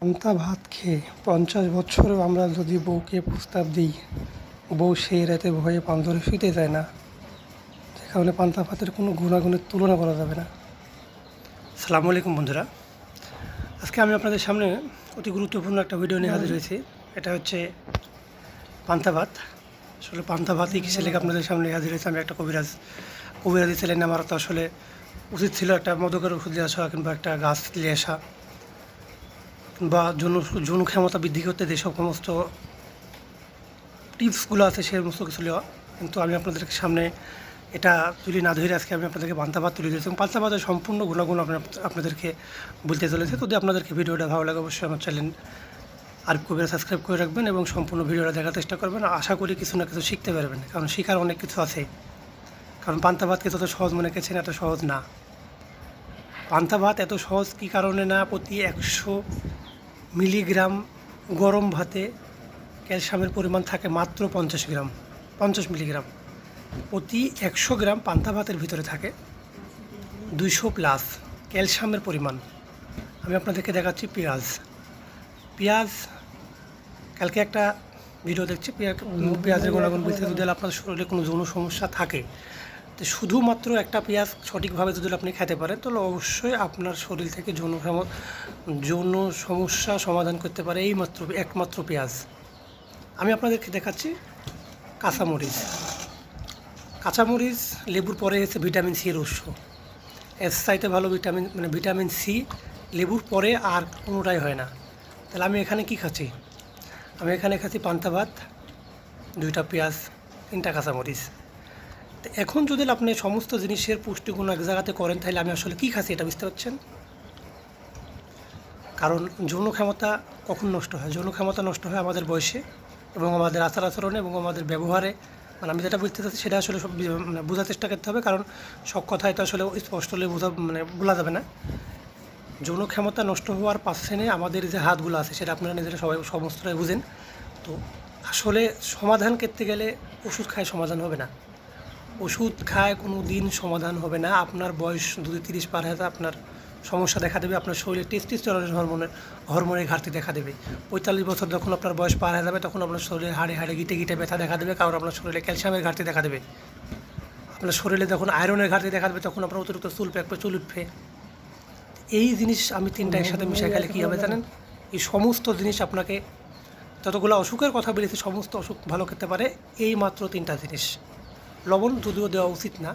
পান্তা ভাত খেয়ে পঞ্চাশ বছরেও আমরা যদি বউকে প্রস্তাব দিই, বউ সেই রাতে ভয়ে পান্তরে শুতে যায় না। কারণে পান্তা ভাতের কোনো গুণাগুণের তুলনা করা যাবে না। সালামু আলাইকুম বন্ধুরা। আজকে আমি আপনাদের সামনে অতি গুরুত্বপূর্ণ একটা ভিডিও নিয়ে হাজির হয়েছি। এটা হচ্ছে পান্তা ভাত। আসলে পান্তা ভাতই কিসে লেগে আপনাদের সামনে হাজির হয়েছে? আমি একটা কবিরাজ, কবিরাজি ছিলেন আমার তো আসলে উচিত ছিল একটা মদকের ওষুধ নিয়ে আসা কিংবা একটা গাছ নিয়ে আসা। বা যৌন যৌন ক্ষমতা বৃদ্ধি করতে যেসব সমস্ত টিপসগুলো আছে সে সমস্ত কিছু নেওয়া। কিন্তু আমি আপনাদের সামনে এটা তুলি না ধরে আজকে আমি আপনাদেরকে পান্তাভাত তুলে দিয়েছি এবং পান্তাভাতের সম্পূর্ণ গুণাগুণ আপনাদেরকে বলতে চলেছে। যদি আপনাদেরকে ভিডিওটা ভালো লাগে, অবশ্যই আমার চ্যানেল আর কবিরা সাবস্ক্রাইব করে রাখবেন এবং সম্পূর্ণ ভিডিওটা দেখার চেষ্টা করবেন। আশা করি কিছু না কিছু শিখতে পারবেন। কারণ শেখার অনেক কিছু আছে। কারণ পান্তাভাতকে তত সহজ মনে করছেন, এত সহজ না। পান্তা ভাত এত সহজ কী কারণে না? প্রতি একশো মিলিগ্রাম গরম ভাতে ক্যালসিয়ামের পরিমাণ থাকে মাত্র পঞ্চাশ গ্রাম, পঞ্চাশ মিলিগ্রাম। প্রতি একশো গ্রাম পান্তা ভাতের ভিতরে থাকে দুইশো প্লাস ক্যালসিয়ামের পরিমাণ। আমি আপনাদেরকে দেখাচ্ছি পেঁয়াজ। পেঁয়াজ, কালকে একটা ভিডিও দেখছি, পেঁয়াজ পেঁয়াজের গুণাগুণ বলতে যদি আপনার শরীরে কোনো যৌন সমস্যা থাকে। তো শুধুমাত্র একটা পেঁয়াজ সঠিকভাবে যদি আপনি খেতে পারেন, তাহলে অবশ্যই আপনার শরীর থেকে যৌন যৌন সমস্যা সমাধান করতে পারে এই মাত্র একমাত্র পেঁয়াজ। আমি আপনাদেরকে দেখাচ্ছি কাঁচামরিচ। কাঁচামরিচ লেবুর পরে এসে ভিটামিন সি এর উৎস। এর চাইতে ভালো ভিটামিন মানে ভিটামিন সি লেবুর পরে আর কোনোটাই হয় না। তাহলে আমি এখানে কি খাচ্ছি? আমি এখানে খাচ্ছি পান্তা ভাত, দুইটা পেঁয়াজ, তিনটা কাঁচামরিচ। এখন যদি আপনি সমস্ত জিনিসের পুষ্টিগুণ এক জায়গাতে করেন, তাহলে আমি আসলে কী খাচ্ছি এটা বুঝতে পারছেন? কারণ যৌন ক্ষমতা কখন নষ্ট হয়? যৌন ক্ষমতা নষ্ট হয় আমাদের বয়সে এবং আমাদের আচার আচরণে এবং আমাদের ব্যবহারে। মানে আমি যেটা বুঝতে চাচ্ছি সেটা আসলে সব মানে বোঝার চেষ্টা করতে হবে, কারণ সব কথাই তো আসলে স্পষ্ট হলে বোঝা মানে বলা যাবে না। যৌন ক্ষমতা নষ্ট হওয়ার পাশে আমাদের যে হাতগুলো আছে, সেটা আপনারা নিজেরা সবাই সমস্তটাই বুঝেন। তো আসলে সমাধান করতে গেলে ওষুধ খায় সমাধান হবে না। ওষুধ খায়, কোনো দিন সমাধান হবে না। আপনার বয়স যদি তিরিশ পার হয় আপনার সমস্যা দেখা দেবে। আপনার শরীরে টেস্টিস্টেরন হরমোনের হরমোনের ঘাটতি দেখা দেবে। পঁয়তাল্লিশ বছর যখন আপনার বয়স পার হয়ে যাবে, তখন আপনার শরীরে হাড়ে হাড়ে গিটে গিটে ব্যথা দেখা দেবে, কারণ আপনার শরীরে ক্যালসিয়ামের ঘাটতি দেখা দেবে। আপনার শরীরে যখন আয়রনের ঘাটতি দেখা দেবে, তখন আপনার অতিরিক্ত চুল পেকবে চুল উঠবে। এই জিনিস আমি তিনটা একসাথে মিশে গেলে কী হবে জানেন? এই সমস্ত জিনিস আপনাকে যতগুলো অসুখের কথা বলেছি, সমস্ত অসুখ ভালো খেতে পারে। এই মাত্র তিনটা জিনিস। লবণ যদিও দেওয়া উচিত না।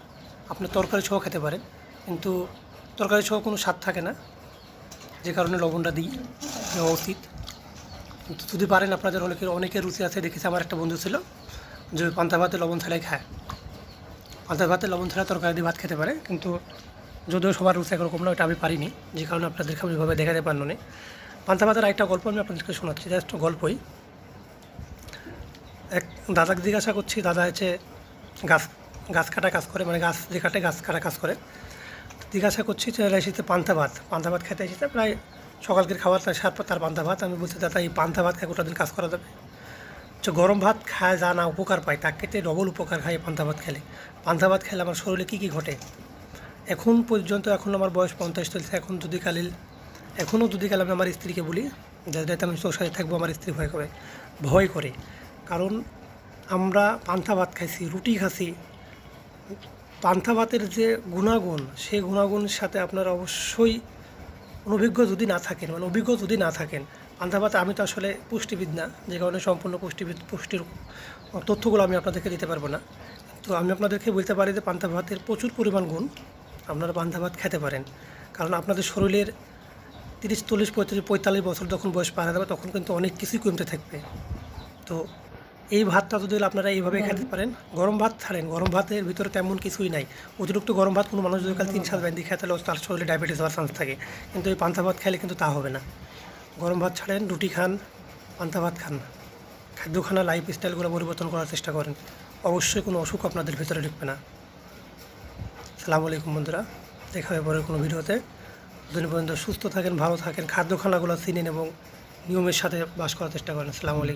আপনি তরকারি সহ খেতে পারেন, কিন্তু তরকারি সহ কোনো স্বাদ থাকে না। যে কারণে লবণটা দিই, দেওয়া উচিত। কিন্তু যদি পারেন আপনাদের অনেকের অনেকের রুচি আছে, দেখেছি আমার একটা বন্ধু ছিল, যে পান্তা ভাতে লবণ ছাড়াই খায়। পান্তা ভাতে লবণ ছাড়া তরকারি দিয়ে ভাত খেতে পারে, কিন্তু যদিও সবার রুচি একরকম না ওটা আমি পারিনি। যে কারণে আপনাদেরকে আমি ওইভাবে দেখাতে পারল না। পান্তা ভাতের আরেকটা গল্প আমি আপনাদেরকে শোনাচ্ছি, জাস্ট গল্পই। এক দাদাকে জিজ্ঞাসা করছি, দাদা হচ্ছে গাছ গাছ কাটা কাজ করে মানে গাছ যে কাটে গাছ কাটা কাজ করে। জিজ্ঞাসা করছি যে, এরা এসেছে পান্তা ভাত। পান্তা ভাত খেতে এসেছে, প্রায় সকালকের খাবার, তার পর তার পান্তা ভাত। আমি বলছি, দাদা, এই পান্তা ভাত খেয়ে গোটা দিন কাজ করা যাবে। যে গরম ভাত খায়, যা না উপকার পায়, তার ক্ষেত্রে ডবল উপকার খায় পান্তা ভাত খেলে। পান্তা ভাত খেলে আমার শরীরে কী কী ঘটে? এখন পর্যন্ত, এখন আমার বয়স পঞ্চাশ চলছে, এখন যদি কালিল এখনও যদি কাল আমি আমার স্ত্রীকে বলি যাতে আমি তোর সাথে থাকব, আমার স্ত্রী ভয় করে ভয় করে। কারণ আমরা পান্থা ভাত খাইছি, রুটি খাচ্ছি পান্থা ভাতের যে গুণাগুণ, সেই গুণাগুণের সাথে আপনারা অবশ্যই অনভিজ্ঞ যদি না থাকেন মানে অভিজ্ঞ যদি না থাকেন, পান্থা ভাত আমি তো আসলে পুষ্টিবিদ না, যে কারণে সম্পূর্ণ পুষ্টিবিদ, পুষ্টির তথ্যগুলো আমি আপনাদেরকে দিতে পারব না। তো আমি আপনাদেরকে বলতে পারি যে পান্তা ভাতের প্রচুর পরিমাণ গুণ আপনারা পান্তা ভাত খেতে পারেন। কারণ আপনাদের শরীরের তিরিশ, চল্লিশ, পঁয়ত্রিশ, পঁয়তাল্লিশ বছর যখন বয়স পার যাবে তখন কিন্তু অনেক কিছুই কমতে থাকবে। তো এই ভাতটা যদি আপনারা এইভাবে খেতে পারেন গরম ভাত ছাড়েন। গরম ভাতের ভিতরে তেমন কিছুই নাই। অতিরিক্ত গরম ভাত কোনো মানুষ যদি কাল তিন সাত ব্যান্দি খেয়ে তাহলে তার শরীরে ডায়াবেটিস হওয়ার চান্স থাকে। কিন্তু এই পান্তা ভাত খেলে কিন্তু তা হবে না। গরম ভাত ছাড়েন রুটি খান পান্তা ভাত খান। খাদ্যখানা লাইফ স্টাইলগুলো পরিবর্তন করার চেষ্টা করেন। অবশ্যই কোনো অসুখ আপনাদের ভিতরে ঢুকবে না। সালামু আলাইকুম বন্ধুরা। দেখা হবে পরের কোনো ভিডিওতে। দিন পর্যন্ত সুস্থ থাকেন ভালো থাকেন খাদ্যখানাগুলো চিনেন এবং নিয়মের সাথে বাস করার চেষ্টা করেন। সালামু আলাইকুম।